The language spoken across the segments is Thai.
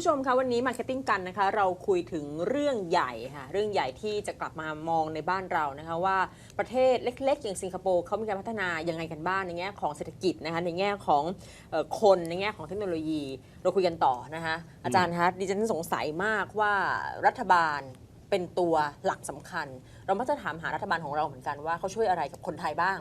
ผู้ชมคะวันนี้มาร์เก็ตติ้งกันนะคะ เราคุยถึงเรื่องใหญ่ค่ะเรื่องใหญ่ที่จะกลับมามองในบ้านเรานะคะว่าประเทศเล็กๆ อย่างสิงคโปร์เขามีการพัฒนายังไงกันบ้างในแง่ของเศรษฐกิจนะคะในแง่ของเอ่อคนในแง่ของเทคโนโลยี เราคุยกันต่อนะคะอาจารย์คะดิฉันสงสัยมากว่ารัฐบาลเป็นตัวหลักสำคัญ เรามักจะถามหารัฐบาลของเราเหมือนกันว่าเขาช่วยอะไรกับคนไทยบ้าง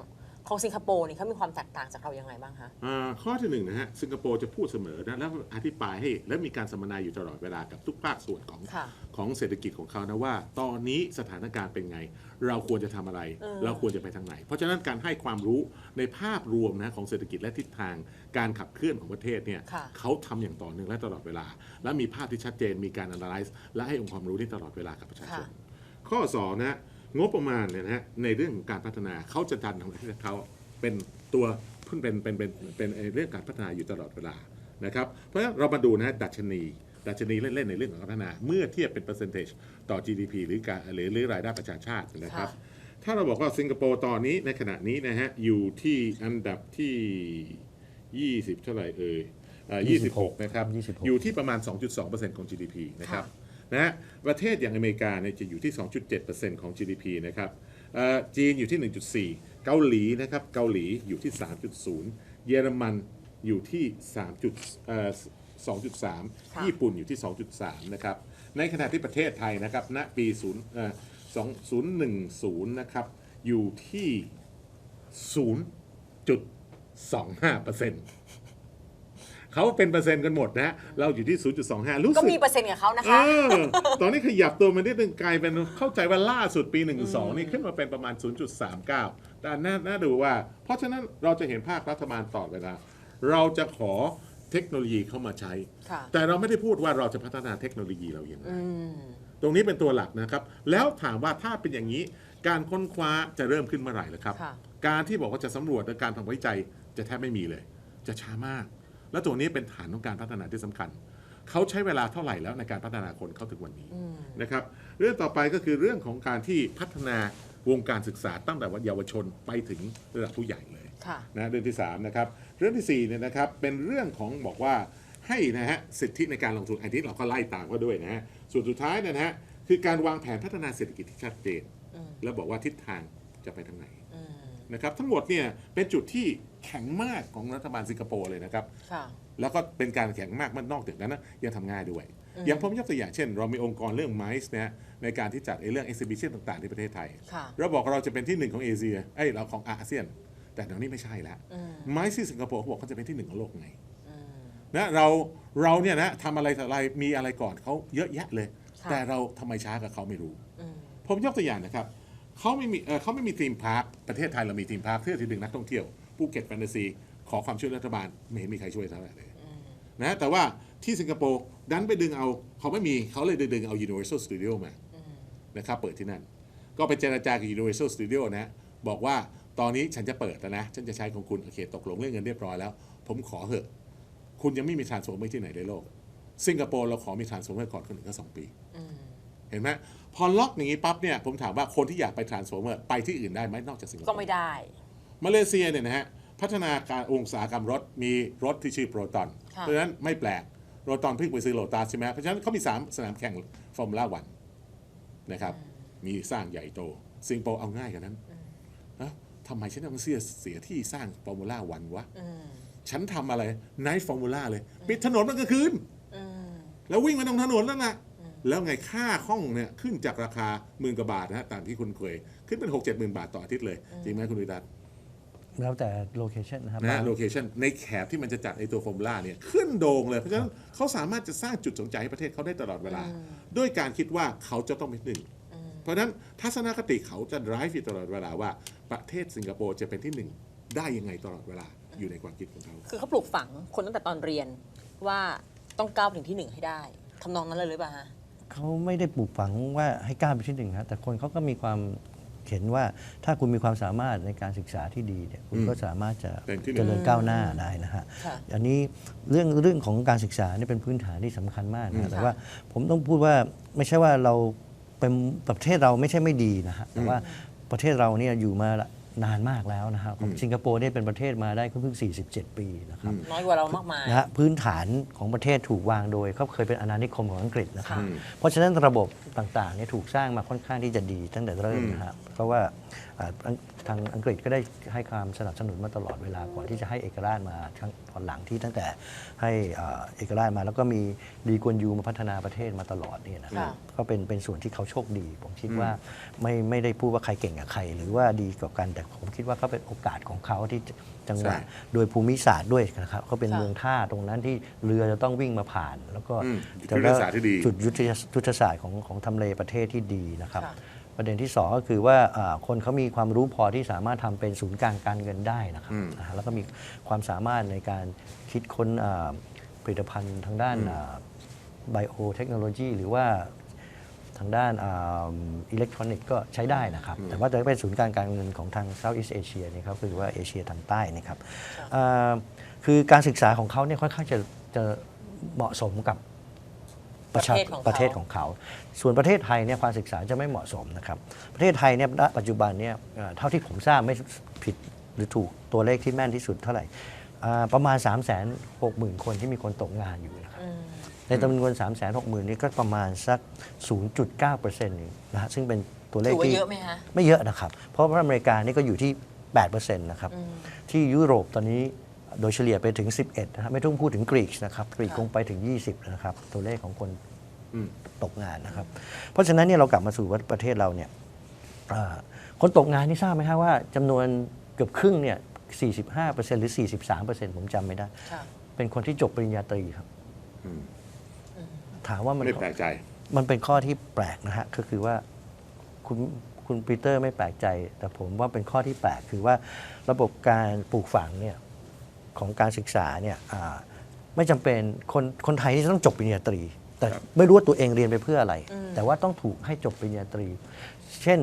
ของสิงคโปร์นี่เขามีความแตกต่างจากเรายังไงบ้างคะ อ่าข้อที่หนึ่งนะฮะสิงคโปร์จะพูดเสมอนะแล้วอธิบายให้และมีการสัมมนาอยู่ตลอดเวลากับทุกภาคส่วนของค่ะของเศรษฐกิจของเขานะว่า ตอนนี้สถานการณ์เป็นไง เราควรจะทำอะไร เออ เราควรจะไปทางไหน เพราะฉะนั้นการให้ความรู้ในภาพรวมนะของเศรษฐกิจและทิศทางการขับเคลื่อนของประเทศเนี่ย ค่ะ เขาทำอย่างต่อเนื่องและตลอดเวลา และมีภาพที่ชัดเจนมีการ analyze และให้องค์ความรู้ที่ตลอดเวลากับประชาชน ข้อ2นะ งบประมาณเนี่ยนะฮะในเรื่องของการพัฒนาเขาจะดันของประเทศเขาเป็นตัวเพิ่งเป็นเป็นเป็นเป็นเป็นเรื่องการพัฒนาอยู่ตลอดเวลานะครับเพราะฉะนั้นเรามาดูนะฮะดัชนีดัชนีเล่นๆในเรื่องของการพัฒนา เมื่อเทียบเป็นเปอร์เซนเทจต่อ GDP หรือการหรือหรือรายได้ประชาชาตินะครับค่ะถ้าเราบอกว่าสิงคโปร์ตอนนี้ในขณะนี้นะฮะอยู่ที่อันดับที่ 20 เท่าไหร่เอ่ยอ่า26 นะครับ26อยู่ที่ประมาณ 2.2%ของ GDP นะครับ นะฮะประเทศอย่างอเมริกาเนี่ยจะอยู่ที่ 2.7%ของ GDP นะครับเอ่อจีนอยู่ที่ 1.4 เกาหลีนะครับเกาหลีอยู่ที่ 3.0 เยอรมันอยู่ที่3จุดเอ่อค่ะ2.3 ญี่ปุ่นอยู่ที่ 2.3 นะครับ ในขณะที่ประเทศไทยนะครับ ณ ปี 0 เอ่อ2010 นะครับ อยู่ที่ 0.25%เขาเป็นเปอร์เซ็นต์กันหมดนะเราอยู่ที่ 0.25 รู้สึก็กมีเปอร์เซ็นต์กับเขานะเอคะอตอนนี้ขยับตัวมานิดนึงกลายเป็นเข้าใจว่าล่าสุดปี 1 2 นี่ขึ้นมาเป็นประมาณ 0.39 แต่น่าน่าดูว่า เพราะฉะนั้นเราจะเห็นภาครัฐบาลต่อเวลาเราจะขอเทคโนโลยีเข้ามาใช้ ค่ะ แต่เราไม่ได้พูดว่าเราจะพัฒนาเทคโนโลยีเราอย่างไร อืม ตรงนี้เป็นตัวหลักนะครับ แล้วถามว่าถ้าเป็นอย่างนี้ การค้นคว้าจะเริ่มขึ้นเมื่อไหร่ล่ะครับ ค่ะ การที่บอกว่าจะสำรวจและการทำวิจัยจะแทบไม่มีเลย จะช้ามาก และตัวนี้เป็นฐานของการพัฒนาที่สำคัญ เขาใช้เวลาเท่าไหร่แล้วในการพัฒนาคนเข้าถึงวันนี้อืมนะครับเรื่องต่อไปก็คือเรื่องของการที่พัฒนาวงการศึกษาตั้งแต่วัยเยาวชนไปถึงระดับผู้ใหญ่เลยค่ะนะเรื่องที่3นะครับเรื่องทีสี่4เนี่ยนะครับเป็นเรื่องของบอกว่าให้นะฮะสิทธิในการลงทุนอันนี้เราก็ไล่ตามก็ด้วยนะฮะส่วนสุดท้ายเนยนะฮะคือการวางแผนพัฒนาเศรษฐกิจที่ชัดเจนอืมแล้วบอกว่าทิศทางจะไปทางไหนอืมนะครับทั้งหมดเนี่ยเป็นจุดที่ แข็งมากของรัฐบาลสิงคโปร์เลยนะครับ ค่ะ แล้วก็เป็นการแข็งมากมันนอกจากนั้นนะยังทำง่ายด้วย อืม อย่างผมยกตัวอย่างเช่น เรามีองค์กรเรื่องไมซ์นะฮะในการที่จัดไอ้เรื่อง exhibition ต่างๆที่ประเทศไทย ค่ะ เราบอกเราจะเป็นที่หนึ่งของเอเชียเอ้ยเราของอาเซียน แต่เดี๋ยวนี้ไม่ใช่แล้วอืม ไม้ที่สิงคโปร์เขาบอกเขาจะเป็นที่หนึ่งของโลกไงอืม นะเราเราเนี่ยนะทำอะไรต่ออะไรมีอะไรก่อนเขาเยอะแยะเลย ค่ะ แต่เราทำไมช้ากับเขาไม่รู้ อืม ผมยกตัวอย่างนะครับ เขาไม่มีเออเขาไม่มีทีมพาร์คประเทศไทยเรามีทีมพาร์คเพื่อที่ดึงนักท่องเที่ยวภูเก็ตแฟนตาซีขอความช่วยรัฐบาลไม่เห็นมีใครช่วยเท่าไหร่เลยนะแต่ว่าที่สิงคโปร์ดันไปดึงเอาเขาไม่มีเขาเลยดึงเอา Universal Studio มาอืมนะครับเปิดที่นั่น ก็ไปเจรจากับ Universal Studio นะบอกว่าตอนนี้ฉันจะเปิดแล้วนะ ฉันจะใช้ของคุณ โอเค ตกลงเรื่องเงินเรียบร้อยแล้ว ผมขอเถอะ คุณยังไม่มี transformer ที่ไหนในโลก สิงคโปร์เราขอมี transformer ก่อนคนอื่นก็สองปี เห็นไหมพอล็อกอย่างนี้ปั๊บเนี่ยผมถามว่าคนที่อยากไป transformer ไปที่อื่นได้ไหมนอกจากสิงคโปก็ร์ไม่ได้ มาเลเซียเนี่ยนะฮะพัฒนาการองศากรรมรถมีรถที่ชื่อโปรตอนค่ะเพราะฉะนั้นไม่แปลกโปรตอนเพิ่งไปซื้อโลตัสใช่ไหมเพราะฉะนั้นเขามี3สนามแข่งฟอร์มูล่าวันนะครับมีสร้างใหญ่โตสิงคโปร์เอาง่ายกว่านั้นนะทำไมฉันต้องเสียเสียที่สร้างฟอร์มูล่าวันวะอืมฉันทำอะไรไนท์ฟอร์มูล่าเลย ปิดถนนมันก็คืนอืมแล้ววิ่งมาตรงถนนแล้วนะ แล้วไงค่าห้องเนี่ยขึ้นจากราคาหมื่นกว่าบาทนะฮะตามที่คุณเคย ขึ้นเป็นหกเจ็ดหมื่นบาทต่ออาทิตย์เลย จริงไหมคุณวิรัตแล้วแต่โลเคชันนะครับนะบางโลเคชันในแขบที่มันจะจัดไอตัวฟอร์มูล่าเนี่ยขึ้นโด่งเลย เพราะฉะนั้นเขาสามารถจะสร้างจุดสนใจให้ประเทศเขาได้ตลอดเวลา ด้วยการคิดว่าเขาจะต้องเป็นหนึ่ง เพราะฉะนั้นทัศนคติเขาจะ drive อยู่ตลอดเวลาว่า ประเทศสิงคโปร์จะเป็นที่หนึ่งได้ยังไงตลอดเวลาอยู่ในความคิดของเขา คือเขาปลูกฝังคนตั้งแต่ตอนเรียนว่าต้องก้าวไปถึงที่หนึ่งให้ได้ทำนองนั้นเลยหรือเปล่าฮะ เขาไม่ได้ปลูกฝังว่าให้ก้าวไปที่หนึ่งครับแต่คนเขาก็มีความเห็นว่าถ้าคุณมีความสามารถในการศึกษาที่ดีเนี่ยคุณอืมก็สามารถจะเป็นที่หนึ่ง เจริญก้าวหน้าได้นะฮะค่ะ อันนี้เรื่องเรื่องของการศึกษานี่เป็นพื้นฐานที่สำคัญมากอืมนะแต่ว่าผมต้องพูดว่าไม่ใช่ว่าเราเป็นประเทศเราไม่ใช่ไม่ดีนะฮะแต่ว่าประเทศเราเนี่ยอยู่มา นานมากแล้วนะครับของสิงคโปร์เนี่ยเป็นประเทศมาได้ก็เพิ่ง 47 ปีนะครับน้อยกว่าเรามากมายนะฮะพื้นฐานของประเทศถูกวางโดยเขาเคยเป็นอาณานิคมของอังกฤษนะครับค่ะเพราะฉะนั้นระบบต่างๆเนี่ยถูกสร้างมาค่อนข้างที่จะดีตั้งแต่เริ่มนะครับเพราะว่าอ่าอังทางอังกฤษก็ได้ให้ความสนับสนุนมาตลอดเวลาก่อนที่จะให้เอกราชมาทั้งตอนหลังที่ตั้งแต่ให้อ่าเอกราชมา แล้วก็มีดีกวนยูมาพัฒนาประเทศมาตลอดเนี่ยนะครับค่ะก็เป็นเป็นส่วนที่เขาโชคดี ผมคิดว่าไม่ไม่ได้พูดว่าใครเก่งกับใคร หรือว่าดีกว่ากันแต่ผมคิดว่าก็เป็นโอกาสของเขาที่จังหวะใช่โดยภูมิศาสตร์ด้วยนะครับเขาเป็นค่ะเมืองท่าตรงนั้นที่เรือจะต้องวิ่งมาผ่าน แล้วก็อืมยุทธศาสตร์ที่ดีจุดยุทธยุทธศาสตร์ของของทำเลประเทศที่ดีนะครับค่ะ ประเด็นที่สองก็คือว่าอ่าคนเขามีความรู้พอที่สามารถทำเป็นศูนย์กลางการเงินได้นะครับอืมอ่าแล้วก็มีความสามารถในการคิดค้นอ่าผลิตภัณฑ์ทางด้านไบโอเทคโนโลยีหรือว่าทางด้านอิเล็กทรอนิกส์ก็ใช้ได้นะครับ แต่ว่าจะเป็นศูนย์กลางการเงินของทางเซาท์อีสเอเชียนี่ครับคือว่าเอเชียทางใต้นี่ครับอ่าคือการศึกษาของเขาเนี่ยค่อนข้างจะจะเหมาะสมกับ ประชาประเทศของเขาประเทศของเขา ส่วนประเทศไทยเนี่ยความศึกษาจะไม่เหมาะสมนะครับ ประเทศไทยเนี่ยณปัจจุบันเนี่ยเอ่อเท่าที่ผมทราบไม่ผิดหรือถูกตัวเลขที่แม่นที่สุดเท่าไหร่อ่าประมาณ 3 6 0 0 0 0 คนที่มีคนตกงานอยู่นะครับอืมในจำนวน3 6 0 0 0 0 นี้ก็ประมาณสัก 0.9%เองนะฮะซึ่งเป็นตัวเลขถือว่าที่เยอะไหมคะไม่เยอะนะครับ เพราะว่าอเมริกานี่ก็อยู่ที่8%นะครับอืมที่ยุโรปตอนนี้ โดยเฉลี่ยไปถึง 11นะครับไม่ต้องพูดถึงกรีกนะครับกรีกค่ะคงไปถึง 20แล้วนะครับตัวเลขของคนอืมตกงานนะครับ เพราะฉะนั้นเนี่ยเรากลับมาสู่ว่าประเทศเราเนี่ยอ่าคนตกงานนี่ทราบไหมครับว่าจำนวนเกือบครึ่งเนี่ย 45%หรือ 43%ผมจำไม่ได้ค่ะเป็นคนที่จบปริญญาตรีครับอืมถามว่ามันไม่แปลกใจ มันเป็นข้อที่แปลกนะฮะก็คือว่าคุณคุณปีเตอร์ไม่แปลกใจ แต่ผมว่าเป็นข้อที่แปลกคือว่าระบบการปลูกฝังเนี่ย ของการศึกษาเนี่ยอ่าไม่จำเป็นคนคนไทยที่จะต้องจบปริญญาตรี แต่ครับไม่รู้ว่าตัวเองเรียนไปเพื่ออะไรอืมแต่ว่าต้องถูกให้จบปริญญาตรี เช่น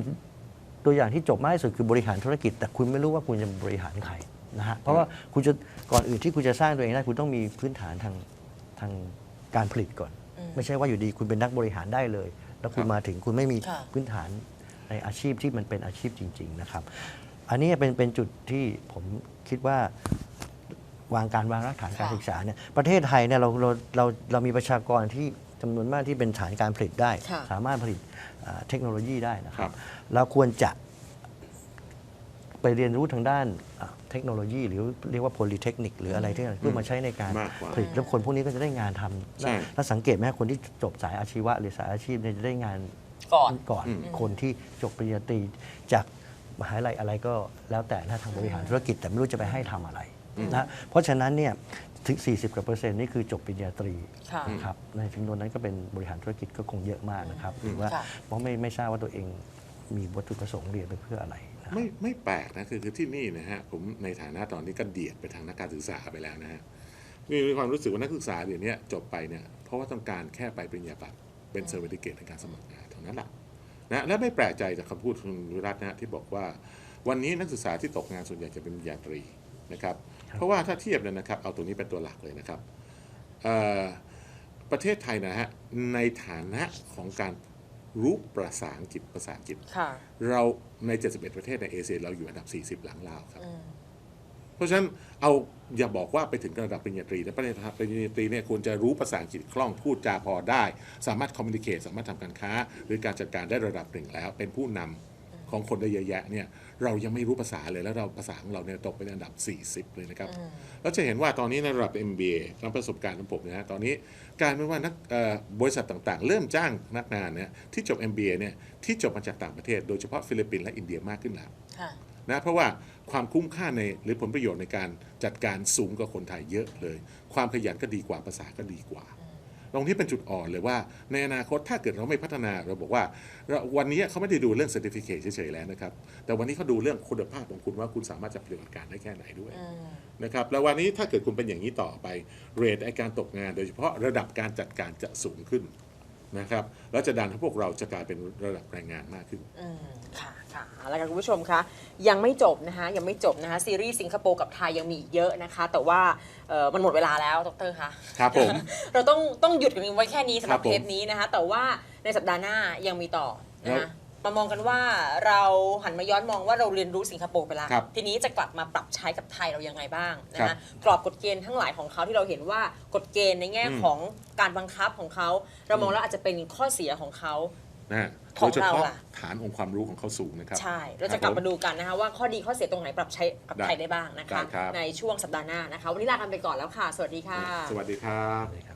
ตัวอย่างที่จบมากที่สุดคือบริหารธุรกิจ แต่คุณไม่รู้ว่าคุณจะบริหารใครนะฮะเพราะว่าคุณจะก่อนอื่นที่คุณจะสร้างตัวเองได้คุณต้องมีพื้นฐานทางทางการผลิตก่อนอืมไม่ใช่ว่าอยู่ดีคุณเป็นนักบริหารได้เลย แล้วคุณครับมาถึงคุณไม่มีค่ะพื้นฐานในอาชีพที่มันเป็นอาชีพจริง ๆ นะครับ อันนี้เป็นเป็นจุดที่ผมคิดว่า วางการวางรากฐานการค่ะศึกษาเนี่ยประเทศไทยเนี่ยเราเราเราเรามีประชากรที่จำนวนมากที่เป็นฐานการผลิตได้ ค่ะ สามารถผลิตอ่าเทคโนโลยีได้นะคครัรับบเราควรจะไปเรียนรู้ทางด้านอ่าเทคโนโลยี หรือเรียกว่า polytechnic หรืออะไรที่เพื่อมาใช้ในการมากกว่าผลิตแล้วคนพวกนี้ก็จะได้งานทำใช่ แล้วสังเกตไหมคนที่จบสายอาชีวะหรือสายอาชีพเนี่ยจะได้งาน ก่อน ก่อนอืมคนที่จบปริญญาตรีจากมหาลัยอะไรก็แล้วแต่นะทางบริหารธุรกิจแต่ไม่รู้จะไปให้ทำอะไร นะเพราะฉะนั้นเนี่ยถึง 40กว่าเปอร์เซ็นต์นี่คือจบปริญญาตรีค่ะนะครับในจำนวนนั้นก็เป็นบริหารธุรกิจก็คงเยอะมากนะครับหรือว่าค่ะ เพราะไม่ไม่ทราบว่าตัวเองมีวัตถุประสงค์เรียนไปเพื่ออะไรนะ ไม่ไม่แปลกนะคือคือที่นี่นะฮะผมในฐานะตอนนี้ก็เดียดไปทางนักการศึกษาไปแล้วนะฮะมีมีความรู้สึกว่านักศึกษาเดี๋ยวนี้จบไปเนี่ยเพราะว่าต้องการแค่ไปปริญญาบัตรเป็นเซอร์ติฟิเคตในการสมัครงานเท่านั้นแหละนะและไม่แปลกใจจากคำพูดคุณวิรัตนะฮะที่บอกว่า วันนี้นักศึกษาที่ตกงานส่วนใหญ่จะเป็นปริญญาตรีนะครับ เพราะว่าถ้าเทียบเลยนะครับเอาตัวนี้เป็นตัวหลักเลยนะครับเอ่อประเทศไทยนะฮะในฐานะของการรู้ภาษาอังกฤษภาษาอังกฤษค่ะเราใน 71 ประเทศในเอเชียเราอยู่อันดับ 40 หลังลาวครับอืมเพราะฉะนั้นเอาอย่าบอกว่าไปถึงระดับปริญญาตรีนะปริญญาปริญญาตรีเนี่ยควรจะรู้ภาษาอังกฤษคล่องพูดจาพอได้ สามารถคอมมิ n นิเค e สามารถทำการค้า หรือการจัดการได้ระดับหนึ่งแล้วเป็นผู้นำ ของคนได้เยอะแยะเนี่ยเรายังไม่รู้ภาษาเลยแล้วเราภาษาของเราเนี่ยตกเป็นอันดับ 40 เลยนะครับแล้วจะเห็นว่าตอนนี้ในระดับ MBA ตามประสบการณ์ของผมนะฮะตอนนี้กลารเป็นว่านักเอ่อบริษัทต่างๆ เริ่มจ้างพนักงานเนี่ยที่จบ MBA เนี่ยที่จบมาจากต่างประเทศ โดยเฉพาะฟิลิปปินส์และอินเดียมากขึ้นแล้วค่ะนะเพราะว่าความคุ้มค่าในหรือผลประโยชน์ในการจัดการสูงกว่าคนไทยเยอะเลย ความขยันก็ดีกว่าภาษาก็ดีกว่า ตรงนี้เป็นจุดอ่อนเลยว่า ในอนาคตถ้าเกิดเราไม่พัฒนาเราบอกว่าเราวันนี้เขาไม่ได้ดูเรื่อง certificate เฉยๆแล้วนะครับ แต่วันนี้เขาดูเรื่องคุณภาพของคุณว่าคุณสามารถจะปฏิบัติการได้แค่ไหนด้วยอืมนะครับแล้ววันนี้ถ้าเกิดคุณเป็นอย่างนี้ต่อไปเรทไอการตกงาน โดยเฉพาะระดับการจัดการจะสูงขึ้นนะครับแล้วจะดันให้พวกเราจะกลายเป็นระดับแรงงานมากขึ้นอืมค่ะ ค่ะเอาละค่ะคุณผู้ชมคะยังไม่จบนะคะยังไม่จบนะคะซีรีส์สิงคโปร์กับไทยยังมีอีกเยอะนะคะ แต่ว่าเอ่อมันหมดเวลาแล้วดรคะครับผมเราต้องต้องหยุดกันไว้แค่นี้สำหรับครับผมเทปนี้นะคะ แต่ว่าในสัปดาห์หน้ายังมีต่อแล้นะวคะมามองกันว่าเราหันมาย้อนมองว่าเราเรียนรู้สิงคโปร์ไปแล้วครับทีนี้จะกลับมาปรับใช้กับไทยเรายังไงบ้างนะครัคะบกรอบกฎเกณฑ์ทั้งหลายของเขาที่เราเห็นว่ากฎเกณฑ์ในแง่อืมของการบังคับของเขา เรามองแล้วอาจจะเป็นข้อเสียของเขา นะขโดองยเฉเราพาะล่ะ ฐานองค์ความรู้ของเขาสูงนะครับ ใช่ เราจะกลับมาดูกันนะคะว่าข้อดีข้อเสียตรงไหนปรับใช้กับได้ไทยได้บ้างนะคะ ได้ครับ ในช่วงสัปดาห์หน้านะคะ วันนี้ลากันไปก่อนแล้วค่ะ สวัสดีค่ะ สวัสดีครับเลยครับ